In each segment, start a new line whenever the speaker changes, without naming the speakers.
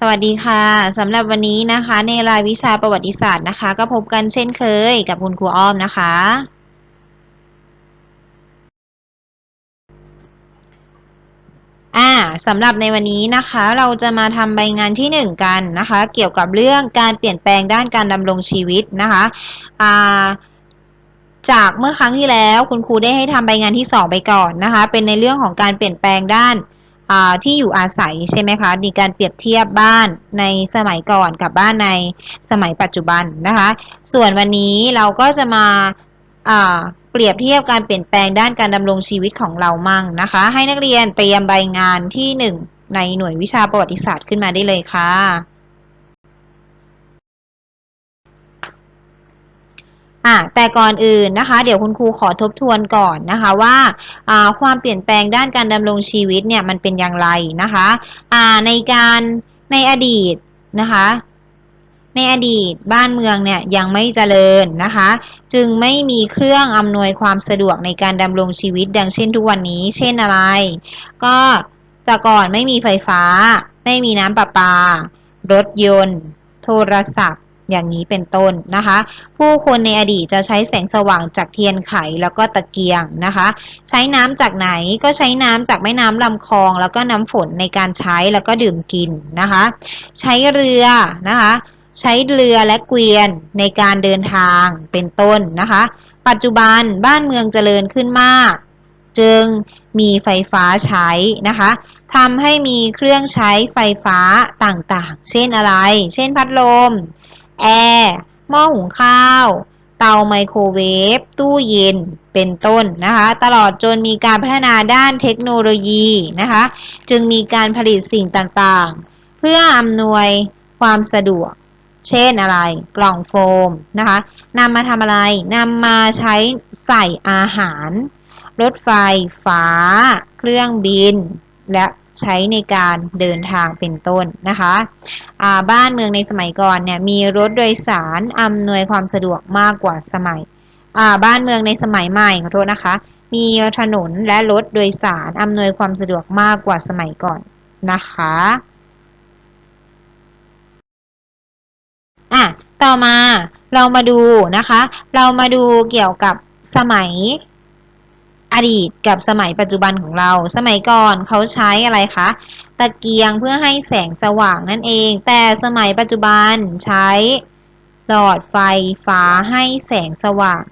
สวัสดีค่ะสำหรับวันนี้นะคะ ในรายวิชาประวัติศาสตร์นะคะ ก็พบกันเช่นเคยกับคุณครูอ้อมนะคะ อ่าสำหรับในวันนี้นะคะ เราจะมาทำใบงานที่หนึ่งกันนะคะ เกี่ยวกับเรื่องการเปลี่ยนแปลงด้านการดำรงชีวิตนะคะอ่าจากเมื่อครั้งที่แล้วคุณครูได้ให้ทำใบงานที่สองไปก่อนนะคะ เป็นในเรื่องของการเปลี่ยนแปลงด้าน ที่อยู่อาศัยใช่ไหมคะมีการเปรียบเทียบบ้านในสมัยก่อนกับบ้านในสมัยปัจจุบันนะคะ ส่วนวันนี้เราก็จะมาเปรียบเทียบการเปลี่ยนแปลงด้านการดำรงชีวิตของเรามั่งนะคะ ให้นักเรียนเตรียมใบงานที่หนึ่งในหน่วยวิชาประวัติศาสตร์ขึ้นมาได้เลยค่ะะแต่ก่อนอื่นนะคะ เดี๋ยวคุณครูขอทบทวนก่อนนะคะว่าความเปลี่ยนแปลงด้านการดำรงชีวิตเนี่ยมันเป็นอย่างไรนะคะในการในอดีตนะคะ ในอดีตบ้านเมืองเนี่ยยังไม่เจริญนะคะ จึงไม่มีเครื่องอำนวยความสะดวกในการดำรงชีวิตดังเช่นทุกวันนี้ เช่นอะไร ก็แต่ก่อนไม่มีไฟฟ้า ไม่มีน้ำประปา รถยนต์ โทรศัพท์ อย่างนี้เป็นต้นนะคะ ผู้คนในอดีตจะใช้แสงสว่างจากเทียนไขแล้วก็ตะเกียงนะคะ ใช้น้ำจากไหนก็ใช้น้ำจากแม่น้ำลำคลอง แล้วก็น้ำฝนในการใช้แล้วก็ดื่มกินนะคะ ใช้เรือนะคะ ใช้เรือและเกวียนในการเดินทางเป็นต้นนะคะ ปัจจุบันบ้านเมืองเจริญขึ้นมาก จึงมีไฟฟ้าใช้นะคะทำให้มีเครื่องใช้ไฟฟ้าต่างๆ เช่นอะไร เช่นพัดลม แอร์หม้อหุงข้าว เตาไมโครเวฟ ตู้เย็น เป็นต้นนะคะ ตลอดจนมีการพัฒนาด้านเทคโนโลยีนะคะ จึงมีการผลิตสิ่งต่างๆ เพื่ออำนวยความสะดวก เช่นอะไร กล่องโฟมนะคะนำมาทำอะไรนำมาใช้ใส่อาหาร รถไฟฟ้าเครื่องบิน และ ใช้ในการเดินทางเป็นต้นนะคะบ้านเมืองในสมัยก่อนเนี่ยมีรถโดยสารอำนวยความสะดวกมากกว่าสมัยบ้านเมืองในสมัยใหม่ขอโทษนะคะ มีถนนและรถโดยสารอำนวยความสะดวกมากกว่าสมัยก่อนนะคะอะต่อมาเรามาดูนะคะ เรามาดูเกี่ยวกับสมัย อดีตกับสมัยปัจจุบันของเรา สมัยก่อนเขาใช้อะไรคะ ตะเกียงเพื่อให้แสงสว่างนั่นเอง แต่สมัยปัจจุบันใช้หลอดไฟฟ้าให้แสงสว่าง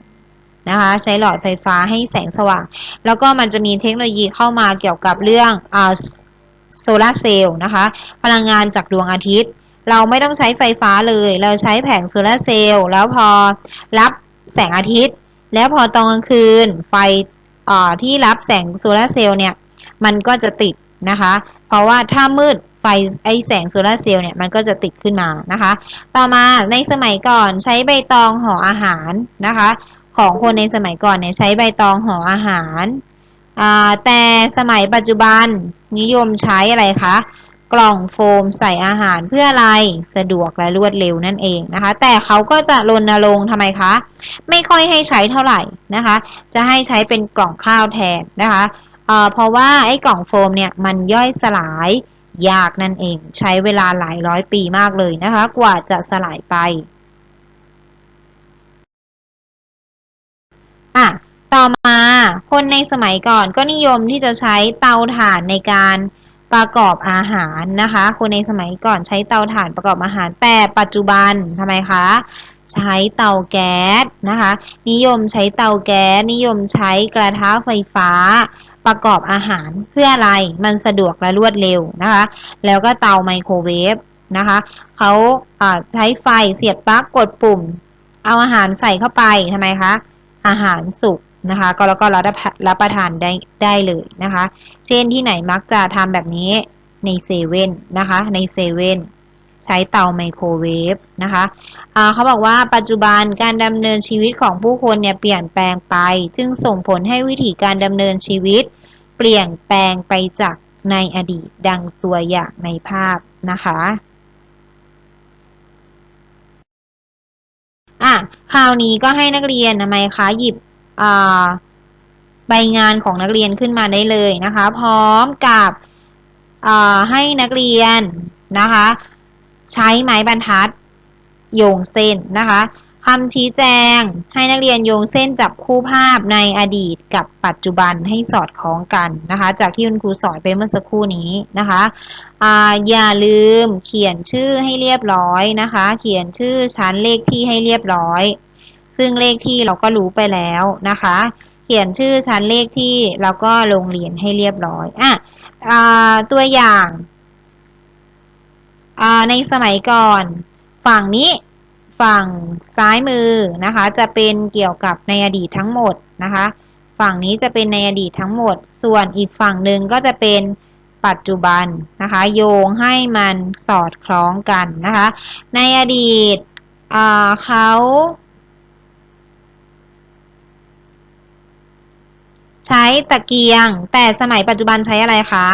นะคะใช้หลอดไฟฟ้าให้แสงสว่าง แล้วก็มันจะมีเทคโนโลยีเข้ามาเกี่ยวกับเรื่องอ่าโซลาเซลล์นะคะ พลังงานจากดวงอาทิตย์ เราไม่ต้องใช้ไฟฟ้าเลย เราใช้แผงโซลาเซลล์แล้วพอรับแสงอาทิตย์ แล้วพอตอนกลางคืน ไฟ ที่รับแสงโซลาเซลล์เนี่ยมันก็จะติดนะคะ เพราะว่าถ้ามืดไฟไอแสงโซลาเซลล์เนี่ยมันก็จะติดขึ้นมานะคะ ต่อมาในสมัยก่อนใช้ใบตองห่ออาหารนะคะ ของคนในสมัยก่อนเนี่ยใช้ใบตองห่ออาหารแต่สมัยปัจจุบันนิยมใช้อะไรคะ กล่องโฟมใส่อาหารเพื่ออะไรสะดวกและรวดเร็วนั่นเองนะคะ แต่เขาก็จะรณรงค์ทำไมคะ ไม่ค่อยให้ใช้เท่าไหร่นะคะ จะให้ใช้เป็นกล่องข้าวแทนนะคะเเพราะว่าไอ้กล่องโฟมเนี่ยมันย่อยสลายยากนั่นเอง ใช้เวลาหลายร้อยปีมากเลยนะคะ กว่าจะสลายไปอะต่อมาคนในสมัยก่อนก็นิยมที่จะใช้เตาถ่านในการ ประกอบอาหารนะคะ คนในสมัยก่อนใช้เตาถ่านประกอบอาหาร แต่ปัจจุบันทำไมคะ ใช้เตาแก๊สนะคะ นิยมใช้เตาแก๊สนิยมใช้กระทะไฟฟ้าประกอบอาหารเพื่ออะไร มันสะดวกและรวดเร็วนะคะ แล้วก็เตาไมโครเวฟนะคะเขาใช้ไฟเสียบปลั๊กกดปุ่ม เอาอาหารใส่เข้าไปทำไมคะ อาหารสุก นะคะ ก็แล้วก็รับประทานได้ได้เลยนะคะ เช่นที่ไหนมักจะทำแบบนี้ในเซเว่นนะคะ ในเซเว่นใช้เตาไมโครเวฟนะคะเขาบอกว่าปัจจุบันการดำเนินชีวิตของผู้คนเนี่ยเปลี่ยนแปลงไป จึงส่งผลให้วิธีการดำเนินชีวิต เปลี่ยนแปลงไปจากในอดีตดังตัวอย่างในภาพนะคะอะคราวนี้ก็ให้นักเรียนทำไมคะหยิบ ใบงานของนักเรียนขึ้นมาได้เลยนะคะ พร้อมกับให้นักเรียนนะคะ ใช้ไม้บรรทัดโยงเส้นนะคะคำชี้แจงให้นักเรียนโยงเส้นจับคู่ภาพในอดีตกับปัจจุบันให้สอดคล้องกันนะคะ จากที่คุณครูสอนไปเมื่อสักครู่นี้นะคะอาอย่าลืมเขียนชื่อให้เรียบร้อยนะคะ เขียนชื่อชั้นเลขที่ให้เรียบร้อย ซึ่งเลขที่เราก็รู้ไปแล้วนะคะ เขียนชื่อชั้นเลขที่แล้วก็โรงเรียนให้เรียบร้อยอะอ่าตัวอย่างในสมัยก่อน ฝั่งนี้ฝั่งซ้ายมือนะคะ จะเป็นเกี่ยวกับในอดีตทั้งหมดนะคะ ฝั่งนี้จะเป็นในอดีตทั้งหมด ส่วนอีกฝั่งหนึ่งก็จะเป็นปัจจุบันนะคะ โยงให้มันสอดคล้องกันนะคะ ในอดีตเขา ใช้ตะเกียง แต่สมัยปัจจุบันใช้อะไรคะ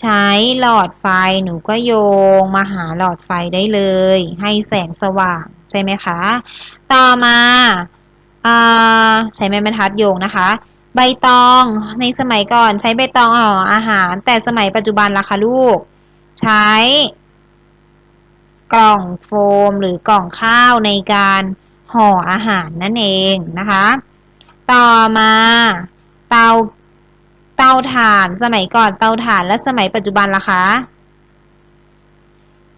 ใช้หลอดไฟหนูก็โยงมาหาหลอดไฟได้เลย ให้แสงสว่างใช่ไหมคะ ต่อมาใช้ไม้บรรทัดโยงนะคะ ใบตองในสมัยก่อนใช้ใบตองห่ออาหาร แต่สมัยปัจจุบันล่ะคะลูก ใช้ กล่องโฟมหรือกล่องข้าวในการห่ออาหารนั่นเองนะคะ ต่อมา เตา เตาถ่าน สมัยก่อนเตาถ่านและสมัยปัจจุบันล่ะคะ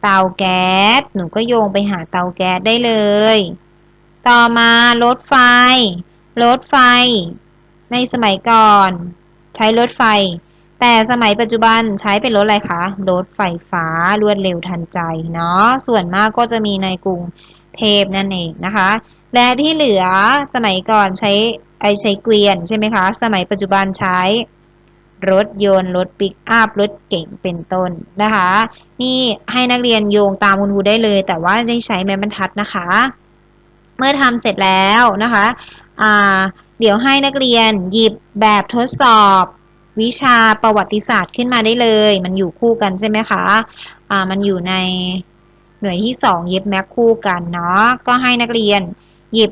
เตาแก๊ส หนูก็โยงไปหาเตาแก๊สได้เลย ต่อมารถไฟ รถไฟ ในสมัยก่อน ใช้รถไฟ แต่สมัยปัจจุบันใช้เป็นรถอะไรคะ รถไฟฟ้ารวดเร็วทันใจเนาะ ส่วนมากก็จะมีในกรุงเทพนั่นเองนะคะและที่เหลือสมัยก่อนใช้ไอใช้เกวียนใช่ไหมคะ สมัยปัจจุบันใช้รถยนต์รถปิกอัพรถเก่งเป็นต้นนะคะ นี่ให้นักเรียนโยงตามคุณครูได้เลย แต่ว่าได้ใช้แม้บรรทัดนะคะ เมื่อทำเสร็จแล้วนะคะะเดี๋ยวให้นักเรียนหยิบแบบทดสอบวิชาประวัติศาสตร์ขึ้นมาได้เลย มันอยู่คู่กันใช่ไหมคะะมันอยู่ในหน่วยที่สองเย็บแม็กคู่กันเนาะก็ให้นักเรียนหยิบ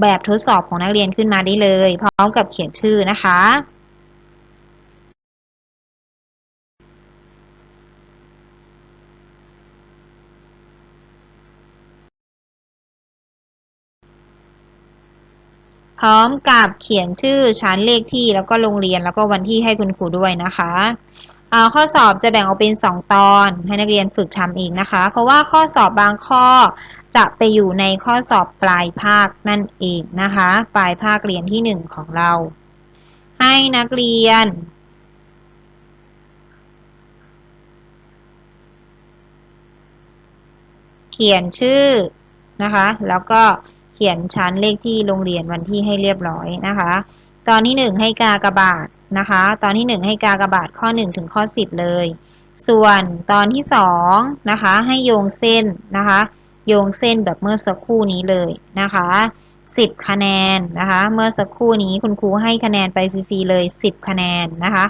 แบบทดสอบของนักเรียนขึ้นมาได้เลย พร้อมกับเขียนชื่อนะคะ พร้อมกับเขียนชื่อชั้นเลขที่แล้วก็โรงเรียนแล้วก็วันที่ให้คุณครูด้วยนะคะข้อสอบจะแบ่งออกเป็น 2 ตอนให้นักเรียนฝึกทำเองนะคะ เพราะว่าข้อสอบบางข้อ จะไปอยู่ในข้อสอบปลายภาคนั่นเองนะคะ ปลายภาคเรียนที่ 1 ของเรา ให้นักเรียน เขียนชื่อนะคะ แล้วก็เขียนชั้นเลขที่โรงเรียนวันที่ให้เรียบร้อยนะคะ ตอนที่หนึ่งให้กากบาทนะคะ ตอนที่หนึ่งให้กากบาทข้อหนึ่งถึงข้อสิบเลย ส่วนตอนที่สองนะคะให้โยงเส้นนะคะ โยงเส้นแบบเมื่อสักครู่นี้เลยนะคะสิบคะแนนนะคะ เมื่อสักครู่นี้คุณครูให้คะแนนไปฟรีๆเลยสิบคะแนนนะคะ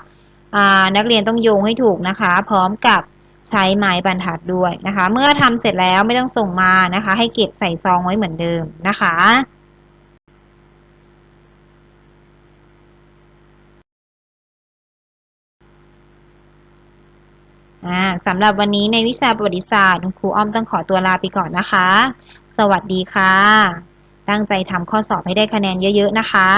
นักเรียนต้องโยงให้ถูกนะคะ พร้อมกับใช้ไม้บรรทัดด้วยนะคะ เมื่อทำเสร็จแล้วไม่ต้องส่งมานะคะ ให้เก็บใส่ซองไว้เหมือนเดิมนะคะ สำหรับวันนี้ในวิชาประวัติศาสตร์ครูอ้อมต้องขอตัวลาไปก่อนนะคะ สวัสดีค่ะ ตั้งใจทำข้อสอบให้ได้คะแนนเยอะ ๆ นะคะ